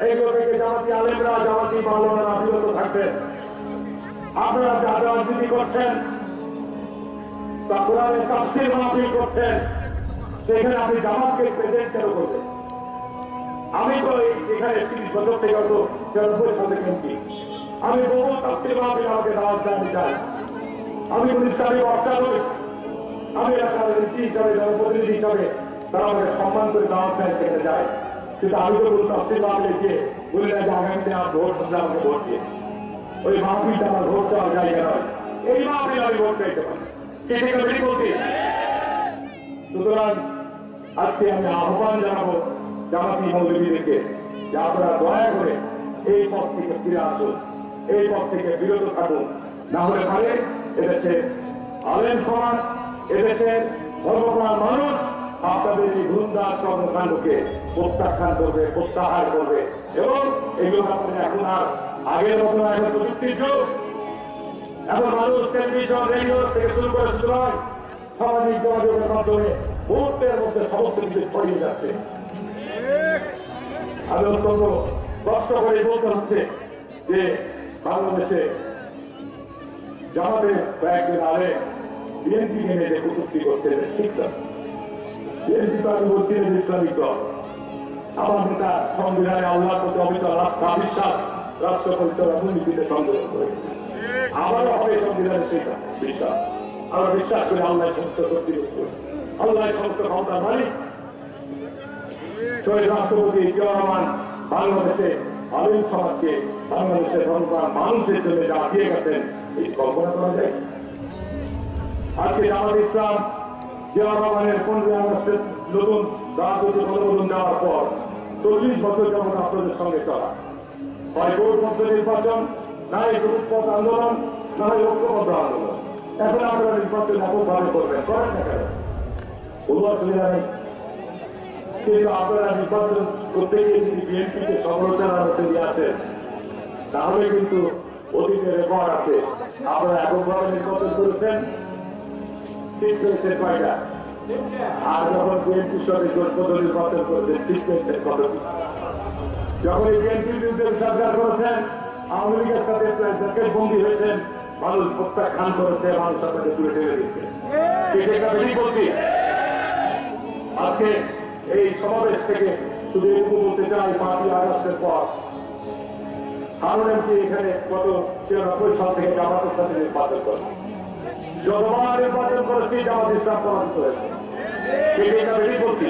এইগুলো থেকে আপনারা যা রাজনীতি কেন আমি তো এখানে তিরিশ বছর থেকে হয়তো চৌরানব্বই সাল এমপি। আমি বহু তাফসির মাহফিল আমাকে দাওয়াত দেওয়া চাই। আমি ইসলামী বক্তা নই। আমি এলাকার হিসাবে, জনপ্রতিনিধি হিসাবে তারা আমাকে সম্মান করে দাওয়াত দেয় সেখানে যায় কিন্তু আমি তো কোনো তাফসির মাহফিলে গিয়ে বলি না আমার ভোট আসলে আমাকে ভোট দিয়ে ওই মাহফিলটা আমার ভোট চাওয়ার জায়গা নয়। এই মাহফিল আমি ভোট চাইতে পারি। বলছি সুতরাং আজকে আমি আহ্বান জানাব জামাতি যে আপনারা দয়া করে এই পথ থেকে ফিরে আসুন, এই পথ থেকে বিরত থাকুন। না হলে পারে এদেশে আলেম সমাজ, এদেশের ধর্মপ্রাণ মানুষ আপনাদের এই ধুমদাস কর্মকাণ্ডকে প্রত্যাখ্যান করবে, প্রত্যাহার করবে। এবং এগুলো আপনাদের এখন আর আগের মতো এখন প্রযুক্তির যুগ এখন মানুষ টেলিভিশন, রেডিও থেকে শুরু করে হয় সামাজিক যোগাযোগের মাধ্যমে মুহূর্তের মধ্যে সমস্ত কিছু ছড়িয়ে যাচ্ছে। আমি অত্যন্ত কষ্ট করে বলতে হচ্ছে যে বাংলাদেশে জামাতে কয়েকদিন আগে বিএনপি নিয়ে যে কটুক্তি করছে ঠিক না। আমি বলছি যে ইসলামিক দল আমার নেতা সংবিধানে আল্লাহর প্রতি অবিচল আস্থা বিশ্বাস রাষ্ট্র পরিচালনা দুর্নীতিতে সংযোগ করেছে হবে সংবিধানের সেটা বিশ্বাস আমরা বিশ্বাস করি আল্লাহ সমস্ত শক্তি আল্লাহ সমস্ত ক্ষমতার মালিক রাষ্ট্রপতি বাংলাদেশে আলিম সমাজকে বাংলাদেশের ধর্মপ্রাণ মানুষের জন্য যা দিয়ে গেছেন এই কল্পনা করা যায় আজকে জামাত ইসলাম জিয়া রহমানের পর চল্লিশ বছর যেমন আপনাদের সঙ্গে আন্দোলন না হয় ঐক্যবদ্ধ না কেন? অসুবিধা নেই। কিন্তু আপনারা নির্বাচন করতে যদি তাহলে কিন্তু অতীতের রেকর্ড আছে। আপনারা এককভাবে নির্বাচন করেছেন ঠিক পেয়েছেন কয়টা আর এই বলছি আজকে এই সমাবেশ থেকে শুধু এটুকু বলতে চাই, পাঁচই আগস্টের পর। হারুন এমপি এখানে গত ছিয়ানব্বই সাল থেকে জামাতের সাথে নির্বাচন করে যতবার নির্বাচন করেছি জামাত ইসলাম এটা বেশি বলছি।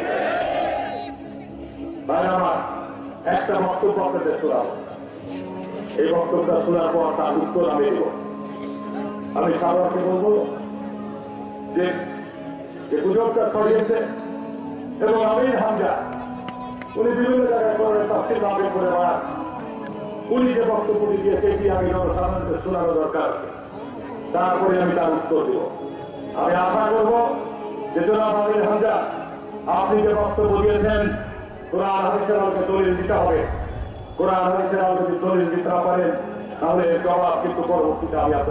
আমার একটা বক্তব্য আপনাদের এই বক্তব্যটা শোনার পর তার উত্তর আমি দেব। আমি সাধারণকে যে গুজবটা ছড়িয়েছে এবং হামজা, উনি বিভিন্ন জায়গায় করে করে উনি যে বক্তব্যটি দিয়েছে, এটি আমি জনসাধারণকে শোনানো দরকার। আছে। তারপরে আমি তার উত্তর দেব। আমি আশা করব যে জনাব আমির হামজা, আপনি যে বক্তব্য দিয়েছেন, কোরআন হাদিসের আলোকে দলিল দিতে হবে। কোরআন হাদিসের আলোকে যদি দলিল দিতে না পারেন, তাহলে জবাব কিন্তু পরবর্তীতে আমি আপনার